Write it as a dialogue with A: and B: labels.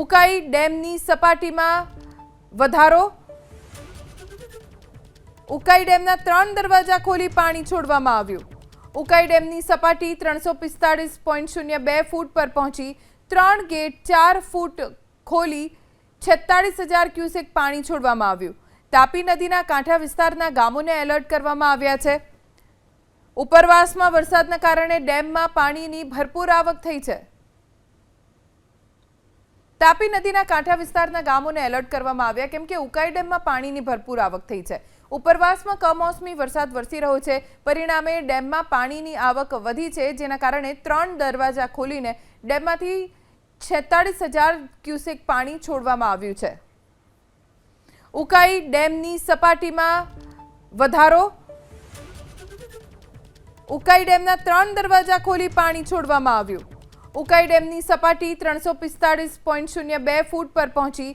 A: ઉકાઈ ડેમની સપાટીમાં વધારો. ઉકાઈ ડેમના ત્રણ દરવાજા ખોલી પાણી છોડવામાં આવ્યું. ઉકાઈ ડેમની સપાટી ત્રણસો પિસ્તાળીસ પોઈન્ટ શૂન્ય બે ફૂટ પર પહોંચી ત્રણ ગેટ ચાર ફૂટ ખોલી છેતાળીસ હજાર ક્યુસેક પાણી છોડવામાં આવ્યું. તાપી નદીના કાંઠા વિસ્તારના ગામોને એલર્ટ કરવામાં આવ્યા છે. ઉપરવાસમાં વરસાદના કારણે ડેમમાં પાણીની ભરપૂર આવક થઈ છે. તાપી નદીના કાંઠા વિસ્તારના ગામોને એલર્ટ કરવામાં આવ્યા, કેમ કે ઉકાઈ ડેમમાં પાણીની ભરપૂર આવક થઈ છે. ઉપરવાસમાં કમોસમી વરસાદ વરસી રહ્યો છે. પરિણામે ડેમમાં પાણીની આવક વધી છે, જેના કારણે ત્રણ દરવાજા ખોલીને ડેમમાંથી છેતાળીસ હજાર ક્યુસેક પાણી છોડવામાં આવ્યું છે. ઉકાઈ ડેમની સપાટીમાં વધારો. ઉકાઈ ડેમના ત્રણ દરવાજા ખોલી પાણી છોડવામાં આવ્યું. ઉકાઈ ડેમની સપાટી ત્રણસો પિસ્તાળીસ પોઈન્ટ શૂન્ય બે ફૂટ પર પહોંચી